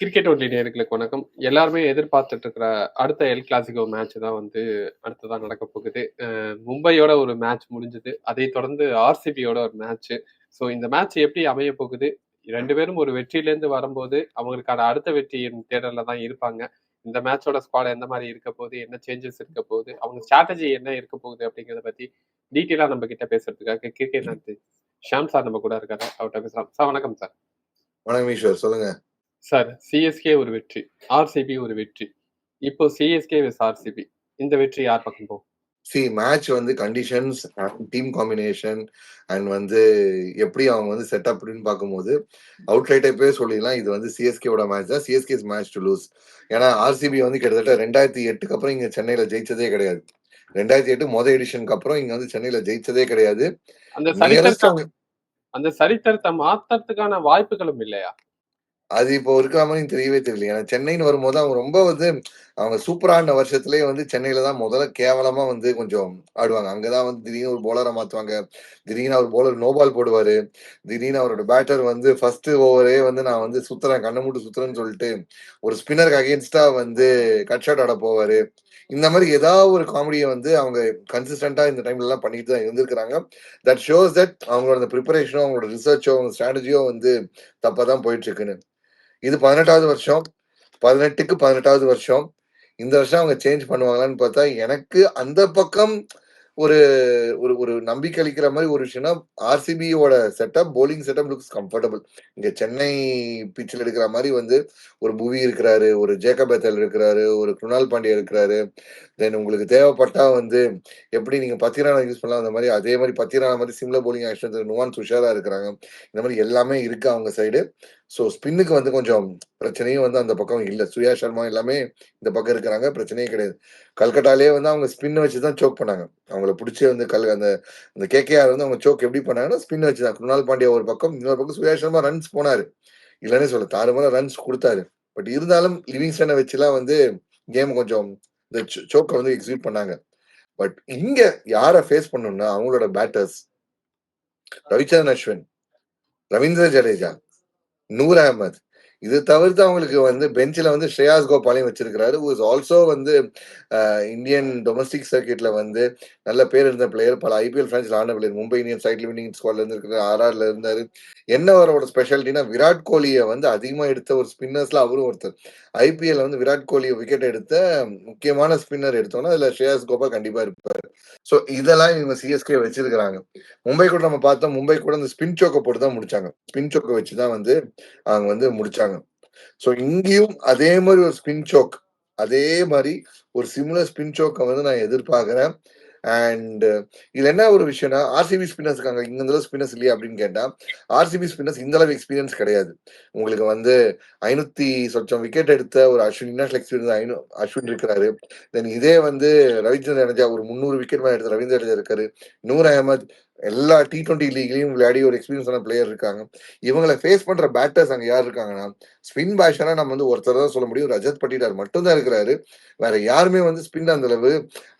Cricket only நேர்களுக்கு வணக்கம். எல்லாருமே எதிர்பார்த்துட்டு இருக்கிற அடுத்த எல் கிளாசிகோ மேட்ச் தான் வந்து அடுத்ததான் நடக்க போகுது. மும்பையோட ஒரு மேட்ச் முடிஞ்சது. அதைத் தொடர்ந்து ஆர்சிபியோட ஒரு மேட்ச். ஸோ இந்த மேட்ச் எப்படி அமைய போகுது? ரெண்டு பேரும் ஒரு வெற்றியிலேருந்து வரும்போது, அவங்களுக்கான அடுத்த வெற்றியின் தேடல்ல தான் இருப்பாங்க. இந்த மேட்சோட ஸ்குவாட் எந்த மாதிரி இருக்க போகுது? என்ன சேஞ்சஸ் இருக்க போகுது? அவங்க ஸ்ட்ராட்டஜி என்ன இருக்க போகுது? அப்படிங்கிறத பத்தி டீட்டெயிலாக நம்ம கிட்ட பேசுறதுக்காக கிரிக்கெட் ஷாம் சார் நம்ம கூட இருக்காரு. அவர்கிட்ட பேசலாம். சார் வணக்கம் சார். வணக்கம் ஈஸ்வர் சொல்லுங்க. சார் சிஎஸ்கே ஒரு வெற்றி. ஆர்சிபி ஒரு வெற்றி. இப்போ சிஎஸ்கே விஸ் ஆர்சிபி. இந்த வெற்றி யார் பக்கம் போகும்? சி மேட்ச் வந்து conditions and team combination and வந்து எப்படி அவங்க வந்து செட் அப்படின்னு பார்க்கும்போது அவுட்ரைட்டே போய் சொல்லிடலாம் இது வந்து சிஎஸ்கேவோட மேட்ச் தான் சிஎஸ்கே மேட்ச் டு லூஸ் ஏன்னா ஆர்சிபி வந்து கிட்டத்தட்ட ரெண்டாயிரத்தி எட்டுக்கு அப்புறம் இங்க சென்னையில ஜெயிச்சதே கிடையாது ரெண்டாயிரத்தி எட்டு மொதல் எடிஷனுக்கு அப்புறம் இங்க வந்து சென்னையில ஜெயிச்சதே கிடையாது அந்த சரித்திரத்தை மாத்தறதுக்கான வாய்ப்புகளும் இல்லையா? அது இப்போ இருக்கிற மாதிரி தெரியவே தெரியல ஏன்னா சென்னைன்னு வரும்போது அவங்க ரொம்ப வந்து அவங்க சூப்பரான வருஷத்துலயே வந்து சென்னையில தான் முதல்ல கேவலமா வந்து கொஞ்சம் ஆடுவாங்க. அங்கதான் வந்து திடீர்னு ஒரு போலரை மாத்துவாங்க. திடீர்னு அவர் போலர் நோபால் போடுவாரு. திடீர்னு அவரோட பேட்டர் வந்து ஃபர்ஸ்ட் ஓவரே வந்து நான் வந்து சுத்துறேன் கண்ணை மூட்டு சுத்துறேன்னு சொல்லிட்டு ஒரு ஸ்பின்னருக்கு அகேன்ஸ்டா வந்து கட் ஷாட் ஆட போவாரு. இந்த மாதிரி ஏதாவது ஒரு காமெடியை வந்து அவங்க கன்சிஸ்டண்டா இந்த டைம்ல எல்லாம் பண்ணிட்டு தான் இருந்திருக்கிறாங்க. தட் ஷோஸ் தட் அவங்களோட ப்ரிப்பரேஷனோ அவங்களோட ரிசர்ச்சோ அவங்க ஸ்ட்ராட்டஜியோ வந்து தப்பா தான் போயிட்டு இருக்குன்னு. இது பதினெட்டாவது வருஷம். பதினெட்டுக்கு பதினெட்டாவது வருஷம். இந்த வருஷம் அவங்க சேஞ்ச் பண்ணுவாங்களான்னு பார்த்தா எனக்கு அந்த பக்கம் ஒரு ஒரு ஒரு நம்பிக்கை அளிக்கிற மாதிரி ஒரு விஷயம்னா ஆர்சிபியோட setup bowling setup looks comfortable இங்க சென்னை பிச்சில் எடுக்கிற மாதிரி வந்து ஒரு புவி இருக்கிறாரு ஒரு ஜேக்கப் பெத்தல் இருக்கிறாரு ஒரு குணால் பாண்டியா இருக்கிறாரு. தென் உங்களுக்கு தேவைப்பட்டா வந்து எப்படி நீங்க பத்திரானா யூஸ் பண்ணலாம் அந்த மாதிரி அதே மாதிரி பத்திரானா மாதிரி similar bowling action Nuwan Thushara இருக்கிறாங்க. இந்த மாதிரி எல்லாமே இருக்கு அவங்க சைடு ஸோ ஸ்பின்னுக்கு வந்து கொஞ்சம் பிரச்சனையும் வந்து அந்த பக்கம் இல்லை. சுயா சர்மா எல்லாமே இந்த பக்கம் இருக்கிறாங்க. பிரச்சனையே கிடையாது. கல்கட்டாலே வந்து அவங்க ஸ்பின்னை வச்சு தான் சோக் பண்ணாங்க. அவங்கள பிடிச்சி வந்து கல் அந்த அந்த கேகேஆர் வந்து அவங்க சோக் எப்படி பண்ணாங்கன்னா ஸ்பின்னை வச்சு தான் குருணால் பாண்டியா ஒரு பக்கம் இன்னொரு பக்கம் சுயா சர்மா ரன்ஸ் போனாரு. இல்லைன்னே சொல்ல தாறுமாற ரன்ஸ் கொடுத்தாரு. பட் இருந்தாலும் லிவிங்ஸ்டனை வச்சுலாம் வந்து கேம் கொஞ்சம் இந்த சோக்கை வந்து எக்ஸிக்யூட் பண்ணாங்க. பட் இங்க யாரை ஃபேஸ் பண்ணணும்னா அவங்களோட பேட்டர்ஸ் ரவிச்சந்திரன் அஸ்வின். ரவீந்திர ஜடேஜா. நூர் அகமது இது தவிர்த்து அவங்களுக்கு வந்து பெஞ்சில் வந்து ஸ்ரேயாஸ் கோபாலையும் வச்சிருக்கிறாரு இஸ் ஆல்சோ வந்து இந்தியன் டொமஸ்டிக் சர்க்கிட்ல வந்து நல்ல பேர் இருந்த பிளேயர் பல ஐபிஎல் பிரான்ஸ்ல ஆன பிளேயர் மும்பை இந்தியன் சைட்ல வின்னிங் ஸ்குவாட்ல இருந்து ஆர்ஆர்ல இருந்தாரு. என்ன அவரோட ஸ்பெஷாலிட்டினா விராட் கோலியை வந்து அதிகமா எடுத்த ஒரு ஸ்பின்னர்ஸ்ல அவரும் ஒருத்தர். ஐபிஎல் வந்து விராட் கோலி விக்கெட் எடுத்த முக்கியமான ஸ்பின்னர் எடுத்தோம்னா அதுல ஸ்ரேயாஸ் கோபால் கண்டிப்பா இருப்பாரு. ஸோ இதெல்லாம் இவங்க சிஎஸ்கே வச்சிருக்கிறாங்க. மும்பை கூட நம்ம பார்த்தோம் மும்பை கூட இந்த ஸ்பின் சோக்கை போட்டு தான் முடிச்சாங்க. ஸ்பின் சோக்கை வச்சுதான் வந்து அவங்க வந்து முடிச்சாங்க. ஸோ இங்கேயும் அதே மாதிரி ஒரு ஸ்பின் சோக் அதே மாதிரி ஒரு சிமிலர் ஸ்பின் சோக்கை வந்து நான் எதிர்பார்க்கிறேன். அண்ட் uh, இதுல என்ன ஒரு விஷயம்னா ஆர்சிபி ஸ்பின்னர்ஸ் இருக்காங்க. இங்க இந்த ஸ்பின்னர்ஸ் இல்லையா அப்படின்னு கேட்டா ஆர்சிபி ஸ்பின்னர்ஸ் இந்த அளவு எக்ஸ்பீரியன்ஸ் கிடையாது. உங்களுக்கு வந்து ஐநூத்தி சொச்சம் விக்கெட் எடுத்த ஒரு அஸ்வின் இன்டர்நேஷனல் எக்ஸ்பீரியன்ஸ் ஐநூ அஸ்வின் இருக்கிறாரு. தென் இதே வந்து ரவீந்திர ஜடேஜா ஒரு முந்நூறு விக்கெட் மேல எடுத்த ரவீந்திர ஜடேஜா இருக்காரு. நூர் அஹமத் எல்லா டி டுவெண்ட்டி லீக்லயும் விளையாடி ஒரு எக்ஸ்பீரியன்ஸான பிளேயர் இருக்காங்க. இவங்களை ஃபேஸ் பண்ற பேட்டர்ஸ் அங்க யார் இருக்காங்கன்னா ஸ்பின் பேஷனா நம்ம வந்து ஒருத்தர் தான் சொல்ல முடியும். ரஜத் பட்டிடார் மட்டும் தான் இருக்கிறாரு. வேற யாருமே வந்து ஸ்பின் அந்த அளவு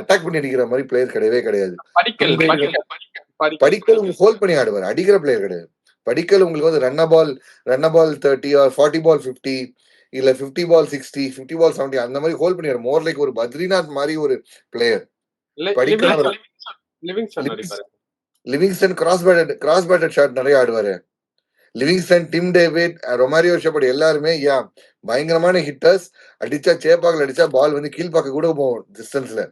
அட்டாக் பண்ணி அடிக்கிற மாதிரி பிளேயர் கிடையவே கிடையாது. படிக்கல் உங்களுக்கு ஹோல்ட் பண்ணி ஆடுவார். அடிக்கிற பிளேயர் கிடையாது. படிக்கல் உங்களுக்கு வந்து ரன்ன ball ரன்ன ball thirty or forty ball fifty இல்ல fifty ball sixty fifty ball seventy அந்த மாதிரி ஹோல்ட் பண்ணி மோர் லைக் ஒரு பத்ரிநாத் மாதிரி ஒரு player Padikkal Livingstone cross batted cross batted shot நிறைய ஆடுவாரு. Livingstone Tim David Romario Shepherd எல்லாருமே யா பயங்கரமான ஹிட்டர்ஸ் அடிச்சா சேப்பாக்கில் அடிச்சா பால் வந்து கீழ்பாக்க கூட போகும் டிஸ்டன்ஸ்ல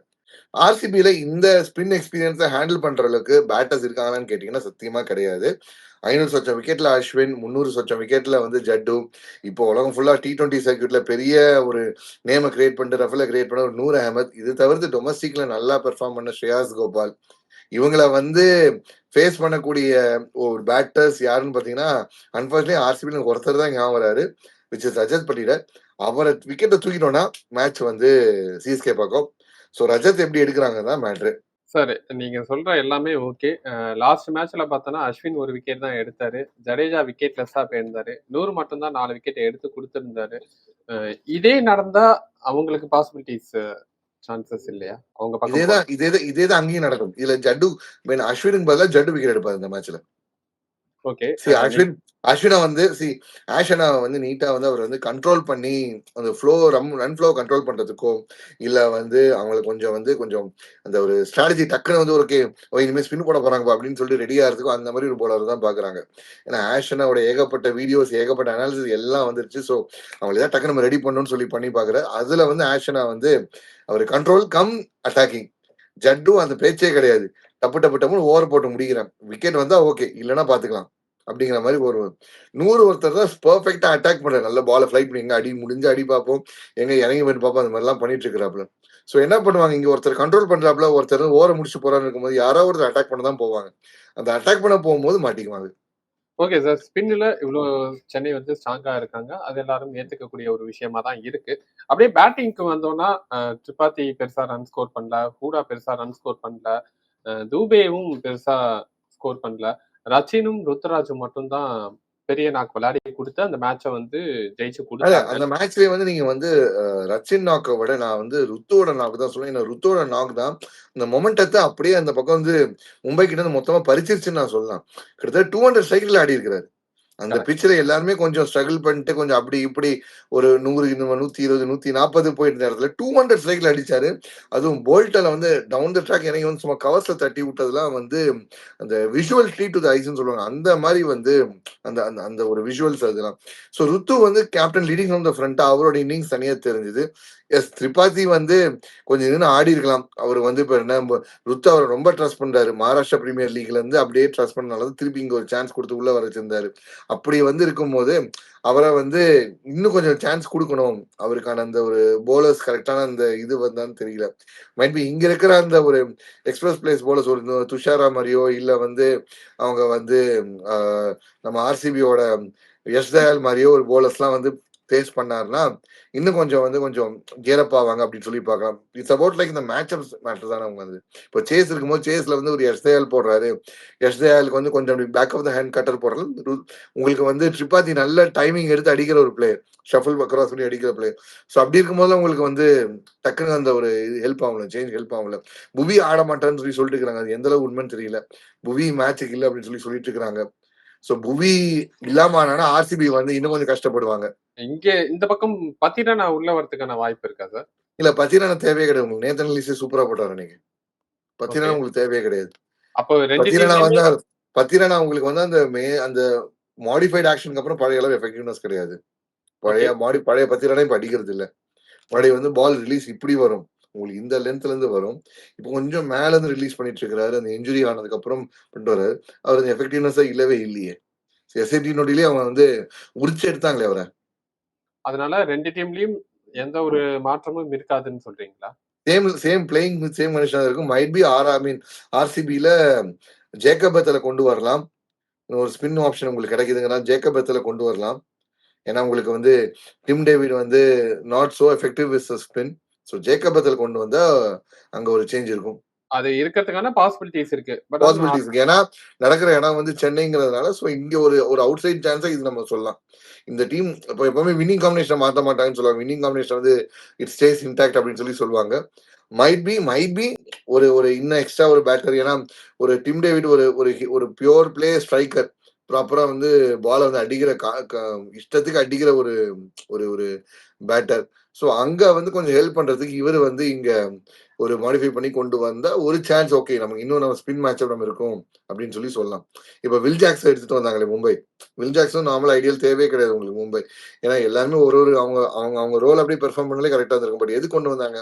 ஆர்சிபியில இந்த ஸ்பின் எக்ஸ்பீரியன்ஸை ஹேண்டில் பண்ற அளவுக்கு பேட்டர்ஸ் இருக்காங்களான்னு கேட்டீங்கன்னா சத்தியமா கிடையாது. ஐநூறு சொச்சம் விக்கெட்ல அஸ்வின் முந்நூறு சொச்சம் விக்கெட்ல வந்து ஜட்டு. இப்போ உலகம் ஃபுல்லா டி டுவெண்ட்டி சர்க்கியூட்ல பெரிய ஒரு நேமை கிரியேட் பண்ணிட்டு ரஃபில் கிரியேட் பண்ண ஒரு நூறு அஹமத். இது தவிர்த்து டொமஸ்டிக்ல நல்லா பெர்ஃபார்ம் பண்ண ஸ்ரேயாஸ் கோபால். இவங்களை வந்து ஃபேஸ் பண்ணக்கூடிய ஒரு பேட்டர்ஸ் யாருன்னு பார்த்தீங்கன்னா அன்பார்ச்சுனேட்லி ஆர்சிபி ஒருத்தர் தான் ஞாபகம் வராரு விச் இஸ் ரஜத் பட்டிடர் அவரை விக்கெட்டை தூக்கிட்டோம்னா மேட்ச் வந்து சிஎஸ்கே பக்கம் ஸோ ரஜத் எப்படி எடுக்கிறாங்க தான் மேட்ரு சார் நீங்க சொல்ற எல்லாமே ஓகே லாஸ்ட் மேட்ச்ல பார்த்தோன்னா அஸ்வின் ஒரு விக்கெட் தான் எடுத்தாரு. ஜடேஜா விக்கெட் லெஸ்ஸா போயிருந்தாரு. நூறு மட்டும் தான் நாலு விக்கெட் எடுத்து கொடுத்துருந்தாரு. இதே நடந்தா அவங்களுக்கு பாசிபிலிட்டிஸ் சான்சஸ் இல்லையா? அவங்க இதேதான் இதே இதே தான் அங்கேயும் நடக்கும். இதுல ஜட்டு when அஸ்வினுக்கு பதிலா ஜட்டு விக்கெட் எடுப்பாரு இந்த மேட்ச்ல ஓகே. அஸ்வின் அஸ்வின வந்து சி ஆஷனை வந்து நீட்டா வந்து அவர் வந்து கண்ட்ரோல் பண்ணி அந்த flow run run flow control பண்றதுக்கோ, இல்ல வந்து அவங்களுக்கு கொஞ்சம் வந்து கொஞ்சம் அந்த ஒரு ஸ்ட்ராட்டஜி டக்குன்னு வந்து ஓகே ஓ இனிமே ஸ்பின் போட போறாங்க அப்படின்னு சொல்லிட்டு ரெடி ஆகுறதுக்கும் அந்த மாதிரி ஒரு போலர் தான் பார்க்குறாங்க. ஏன்னா ஆஷனோட ஏகப்பட்ட வீடியோஸ், ஏகப்பட்ட அனாலிசிஸ் எல்லாம் வந்துருச்சு. ஸோ அவங்கள ஏதாவது டக்குனு நம்ம ரெடி பண்ணணும்னு சொல்லி பண்ணி பார்க்குறாரு. அதுல வந்து ஆஷனா வந்து அவர் கண்ட்ரோல் கம் அட்டாக்கிங். ஜட்டும் அந்த பேச்சே கிடையாது. டப்பு டப்பு டப்புன்னு ஓவர் போட்டு முடிக்கிறேன். விக்கெட் வந்தா ஓகே. இல்லைன்னா பார்த்துக்கலாம். அப்படிங்கிற மாதிரி ஒரு நூறு ஒருத்தர் தான் பர்ஃபெக்டா அட்டாக் பண்ற நல்ல பாலை ஃபிளைட் பண்ணி எங்க அடி முடிஞ்சு அடி பார்ப்போம். எங்க இறங்கி போயிட்டு பார்ப்போம். அந்த மாதிரிலாம் பண்ணிட்டு இருக்கிறாப்ல. ஸோ என்ன பண்ணுவாங்க, இங்க ஒருத்தர் கண்ட்ரோல் பண்றாப்ல, ஒருத்தர் ஓர முடிச்சு போறான்னு இருக்கும்போது, யாரோ ஒருத்தர் அட்டாக் பண்ண தான் போவாங்க. அந்த அட்டாக் பண்ண போகும்போது மாட்டிக்குவாங்க. Okay sir. ஸ்பின்ல இவ்வளோ சென்னை வந்து ஸ்ட்ராங்கா இருக்காங்க. அது எல்லாரும் ஏத்துக்கக்கூடிய ஒரு விஷயமா தான் இருக்கு. அப்படியே பேட்டிங்க்கு வந்தோம்னா, திரிபாத்தி பெருசா ரன் ஸ்கோர் பண்ணல. ஹூடா பெருசா ரன் ஸ்கோர் பண்ணல. தூபேவும் பெருசா ஸ்கோர் பண்ணல. ரச்சினும், ருத்ராஜும் மட்டும்தான் பெரிய நாக் விளையாடி கொடுத்து அந்த மேட்சை வந்து ஜெயிச்சு இல்ல அந்த மேட்ச்லயே வந்து நீங்க வந்து ரச்சின் நாக்க விட நான் வந்து ருத்துவோட நாக் தான் சொல்லுவேன். ஏன்னா ருத்துவோட நாக் தான் இந்த மொமெண்டத்தை அப்படியே அந்த பக்கம் வந்து மும்பை கிட்ட இருந்து மொத்தமா பறிச்சிருச்சுன்னு நான் சொல்லலாம். கிட்டத்தட்ட டூ ஹண்ட்ரட் சைக்கிள் ஆடி இருக்கிறாரு. அந்த. பிட்ச்ல எல்லாருமே கொஞ்சம் ஸ்ட்ரகிள் பண்ணிட்டு கொஞ்சம் அப்படி இப்படி ஒரு 100, 120, 140 போயிட்டு இருந்த இடத்துல 200 ஸ்ட்ரைக்ல அடிச்சாரு. அதுவும் போல்ட்ல வந்து டவுன் த ட்ராக் இறங்கி வந்து சும்மா கவர்ஸ்ல தட்டி விட்டதெல்லாம் வந்து அந்த விஷுவல் ட்ரீட் டு த ஐஸ்ன்னு சொல்லுவாங்க. அந்த மாரி வந்து அந்த அந்த அந்த ஒரு விஷுவல்ஸ் அதெல்லாம். ஸோ ருத்து வந்து captain leading from the front அவரோட இன்னிங்ஸ் தனியா தெரிஞ்சது. எஸ் திரிபாதி வந்து கொஞ்சம் நின்று ஆடி இருக்கலாம். அவர் வந்து இப்போ என்ன ருத்து அவரை ரொம்ப ட்ரஸ்ட் பண்ணுறாரு மகாராஷ்டிரா பிரீமியர் லீக்ல இருந்து அப்படியே ட்ரஸ்ட் பண்ணனால தான் திருப்பி இங்கே ஒரு சான்ஸ் கொடுத்து உள்ள வர வச்சிருந்தாரு. அப்படி வந்து இருக்கும்போது, அவரை வந்து இன்னும் கொஞ்சம் சான்ஸ் கொடுக்கணும் அவருக்கான அந்த ஒரு போலர்ஸ் கரெக்டான அந்த இது வந்தான்னு தெரியல. மைட் பி இங்க இருக்கிற அந்த ஒரு எக்ஸ்பிரஸ் பிளேஸ் போலர்ஸ் ஒரு துஷாரா மாதிரியோ இல்லை வந்து அவங்க வந்து நம்ம ஆர்சிபியோட யஷ்தயால் மாதிரியோ ஒரு போலர்ஸ்லாம் வந்து ஃபேஸ் பண்ணாருன்னா, இன்னும் கொஞ்சம் வந்து கொஞ்சம் கேரப் ஆவாங்க அப்படின்னு சொல்லி பார்க்கலாம். இட்ஸ் அபவுட் லைக் இந்த மேட்ச் அப்ஸ் மேட்டர் தானே அவங்க வந்து. இப்போ சேஸ் இருக்கும்போது சேஸ்ல வந்து ஒரு யஷ் போடுறாரு. யஷ் வந்து கொஞ்சம் அப்படி back of the hand cutter போடுறாரு. உங்களுக்கு வந்து திரிபாதி நல்ல டைமிங் எடுத்து அடிக்கிற ஒரு பிளேயர். ஷஃபல் அக்ராஸ் பண்ணி அடிக்கிற பிளேயர். ஸோ அப்படி இருக்கும்போது உங்களுக்கு வந்து டக்குன்னு அந்த ஒரு ஹெல்ப் ஆகல. சேஞ்ச் ஹெல்ப் ஆகல. புவி ஆட மாட்டேன்னு சொல்லி சொல்லிட்டு இருக்கிறாங்க அது எந்த அளவு உண்மைன்னு தெரியல. புவி மேட்சுக்கு இல்லை அப்படின்னு சொல்லி சொல்லிட்டு இருக்கிறாங்க ஸோ புவி இல்லாம ஆனானா ஆர்சிபி வந்து இன்னும் கொஞ்சம் கஷ்டப்படுவாங்க. இங்க இந்த பக்கம் பத்திரனா உள்ள வரதுக்கான வாய்ப்பு இருக்கா சார்? இல்ல பத்திரனா தேவையே கிடையாது உங்களுக்கு. நேத்தன் எல்லிஸே சூப்பரா போட்டாரு. ஓகே. பத்திரனா உங்களுக்கு தேவையே கிடையாது. அப்போ 2 பத்திரனா வந்தா பத்திரனா உங்களுக்கு வந்து அந்த மே அந்த மாடிஃபைட் ஆக்ஷனுக்கு அப்புறம் பழைய அளவு எஃபெக்டிவ்னஸ் கிடையாது. பழைய மாடி பழைய பத்திரனா இப்ப அடிக்கிறது இல்ல. பழைய வந்து பால் ரிலீஸ் இப்படி வரும். உங்களுக்கு இந்த லென்த்ல இருந்து வரும். இப்போ கொஞ்சம் மேல இருந்து ரிலீஸ் பண்ணிட்டு இருக்கிறாரு. அந்த இன்ஜுரி ஆனதுக்கு அப்புறம் பண்ணிட்டு வராரு. அவருக்கு எஃபெக்டிவ்னஸே இல்லவே இல்லையே. எஸ்ஐடி நொடியிலேயே அவங்க வந்து உரிச்சு எடுத்தாங்களே அவர. அதனால 2 டீம்லயும் எந்த ஒரு மாற்றமும் இருக்காதுன்னு சொல்றீங்களா? சேம் சேம் பிளேயிங் சேம் தான் இருக்கும். Might be or I mean ஆர்சிபில Jacob பெத்தல கொண்டு வரலாம். ஒரு ஸ்பின் ஆப்ஷன் உங்களுக்கு கிடைக்குதுங்கன்னா, ஜேக்கப் பெத்தல கொண்டு வரலாம். ஏன்னா உங்களுக்கு வந்து டிம் டேவிட் வந்து not so effective with spin. So Jacob Bethell கொண்டு வந்தா அங்க ஒரு சேஞ்ச் இருக்கும். அது இருக்கிறதுக்கான பாசிபிலிட்டீஸ் இருக்கு. பாசிபிலிட்டிஸ். ஏன்னா நடக்கிற இடம் வந்து சென்னைங்கிறதுனால, ஸோ இங்க ஒரு ஒரு அவுட் சைட் சான்ஸா இது நம்ம சொல்லலாம். இந்த டீம் இப்ப எப்பவுமே வின்னிங் காம்பினேஷன் மாத்த மாட்டாங்கன்னு சொல்லுவாங்க. வின்னிங் காம்பினேஷன் வந்து இட் ஸ்டேஸ் இன்டாக்ட் அப்படின்னு சொல்லி சொல்லுவாங்க. மைட் பி மைட் பி ஒரு ஒரு இன்னும் எக்ஸ்ட்ரா ஒரு பேட்டர் ஏன்னா ஒரு டிம் டேவிட் ஒரு ஒரு ஒரு பியூர் பிளே ஸ்ட்ரைக்கர். ப்ராப்பரா வந்து பால வந்து அடிக்கிற கா இஷ்டத்துக்கு அடிக்கிற ஒரு ஒரு ஒரு பேட்டர். ஸோ அங்க வந்து கொஞ்சம் ஹெல்ப் பண்றதுக்கு இவர் வந்து இங்க ஒரு மாடிஃபை பண்ணி கொண்டு வந்தா ஒரு சான்ஸ் ஓகே நமக்கு இன்னும் நம்ம ஸ்பின் மேட்ச் நம்ம இருக்கும் அப்படின்னு சொல்லி சொல்லலாம். இப்ப வில் ஜாக்ஸ் எடுத்துட்டு வந்தாங்களே மும்பை. வில் ஜாக்சன் நார்மல் ஐடியல் தேவையே கிடையாது உங்களுக்கு மும்பை. ஏன்னா எல்லாருமே ஒரு ஒரு அவங்க அவங்க அவங்க ரோல் அப்படியே பெர்ஃபார்ம் பண்ணாலே கரெக்ட்டா இருக்கும் பட் எதுக்கு கொண்டு வந்தாங்க?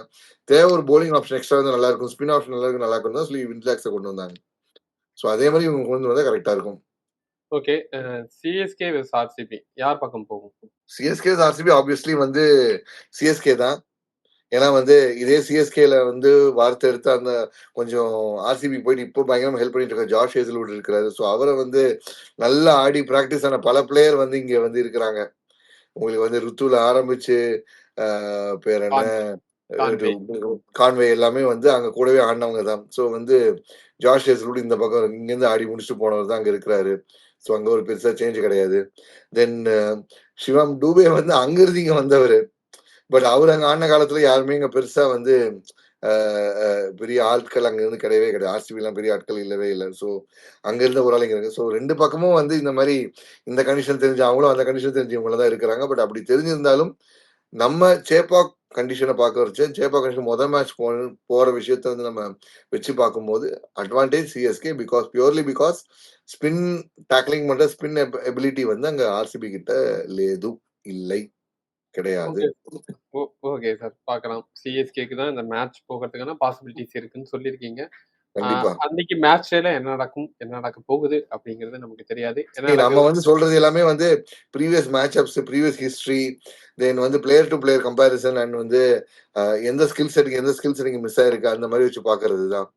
தேவை ஒரு பவுலிங் ஆப்ஷன் எக்ஸ்ட்ரா வந்து நல்லா இருக்கும். ஸ்பின் ஆப்ஷன் நல்லா இருக்கும் நல்லா இருக்கும் தான் சொல்லி வில் ஜாக்ஸை கொண்டு வந்தாங்க. ஸோ அதே மாதிரி இவங்க கொண்டு வந்தா கரெக்டாக இருக்கும். ஓகே. சிஎஸ்கே வெர்ஸ் ஆர்சிபி யார் பக்கம் போகும்? சிஎஸ்கே ஆர்சிபி ஆப்வியஸ்லி வந்து சிஎஸ்கே தான். ஏன்னா வந்து இதே சிஎஸ்கேல வந்து வார்த்தை எடுத்து அந்த கொஞ்சம் ஆர்சிபி போயிட்டு இப்போ பயங்கரமா ஹெல்ப் பண்ணிட்டு இருக்க ஜாஷ் ஹேசல்வுட் இருக்கிறாரு. ஸோ அவர வந்து நல்லா ஆடி பிராக்டிஸ் ஆன பல பிளேயர் வந்து இங்க வந்து இருக்கிறாங்க. உங்களுக்கு வந்து ருத்துல ஆரம்பிச்சு பேர் என்ன? கான்வே. எல்லாமே வந்து அங்க கூடவே ஆடினவங்க தான். ஸோ வந்து ஜாஷ் ஹேசல்வுட் இந்த பக்கம் இங்கேருந்து ஆடி முடிச்சுட்டு போனவர் தான் அங்க இருக்கிறாரு. ஸோ அங்க ஒரு பெருசா சேஞ்ச் கிடையாது. தென் சிவம் டூபே வந்து அங்கிருந்து இங்கே வந்தவர் பட் அவர் அங்க ஆன காலத்துல யாருமே இங்க பெருசா வந்து uh, uh, பெரிய ஆட்கள் அங்கேருந்து கிடையவே கிடையாது. ஆர்சிபிலாம் பெரிய ஆட்கள் இல்லவே இல்லை ஸோ அங்க இருந்த ஒரு ஆள் இங்கே இருக்கு. ஸோ ரெண்டு பக்கமும் வந்து இந்த மாதிரி இந்த கண்டிஷன் தெரிஞ்சவங்களும் அந்த கண்டிஷன் தெரிஞ்சவங்களும் தான் இருக்கிறாங்க. பட் அப்படி தெரிஞ்சிருந்தாலும், நம்ம சேப்பாக் கண்டிஷனை பார்க்க வச்சு ஜெயப்பா கண்டிஷன் மொத மேட்ச் போ போற விஷயத்த வந்து நம்ம வச்சு பார்க்கும்போது, advantage CSK because purely because spin tackling பண்ற ஸ்பின் எபிலிட்டி வந்து அங்க ஆர்சிபி கிட்ட லேது இல்லை. கிடையாது. ஓகே. Oh okay sir. பார்க்கலாம். சிஎஸ்கேக்கு தான் இந்த மேட்ச் போகிறதுக்கான பாசிபிலிட்டிஸ் இருக்குன்னு சொல்லியிருக்கீங்க. அன்னைக்கு மேட்ச் டேல என்ன நடக்கும்? என்ன நடக்கப் போகுது? அப்படிங்கிறது நமக்கு தெரியாது. நம்ம வந்து சொல்றது எல்லாமே வந்து previous match ups, previous history, then வந்து player to player comparison and வந்து எந்த ஸ்கில் செட்க்கு எந்த ஸ்கில் செட் இங்க மிஸ் ஆயிருக்கு அந்த மாரி வச்சு பார்க்கறது தான்.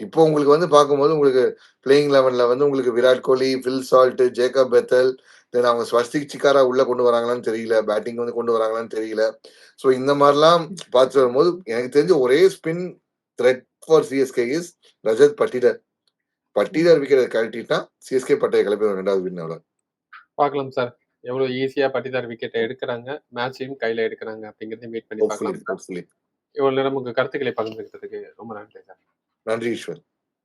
இப்போ உங்களுக்கு வந்து பார்க்கும்போது உங்களுக்கு பிளேயிங் 11ல வந்து உங்களுக்கு Virat Kohli, Phil Salt, Jacob Bethell, then அவங்க ஸ்வஸ்திக் சிக்காரா உள்ள கொண்டு வராங்களான்னு தெரியல. பேட்டிங் வந்து கொண்டு வராங்களான்னு தெரியல. ஸோ இந்த மாரிலாம் பார்த்து வரும்போது எனக்கு தெரிஞ்சு ஒரே spin threat for CSK is Rajat Patidar. Patidar விக்கெட்ட கழட்டிட்டா சிஎஸ்கே பட்டைய கிளப்பிரும் 2வது வின் அவ்வளோதான். பார்க்கலாம் சார். எவ்வளோ ஈஸியா பட்டிதார் விக்கெட்ட எடுக்குறாங்க. மேட்சையும் கையில எடுக்குறாங்க அப்படிங்கிறதையும் வெயிட் பண்ணி பார்க்கலாம். இவ்வளோ நேரம் உங்க கருத்துக்களை பகிர்ந்துகிட்டதுக்கு ரொம்ப நன்றி சார். நன்றி ஈஸ்வர்.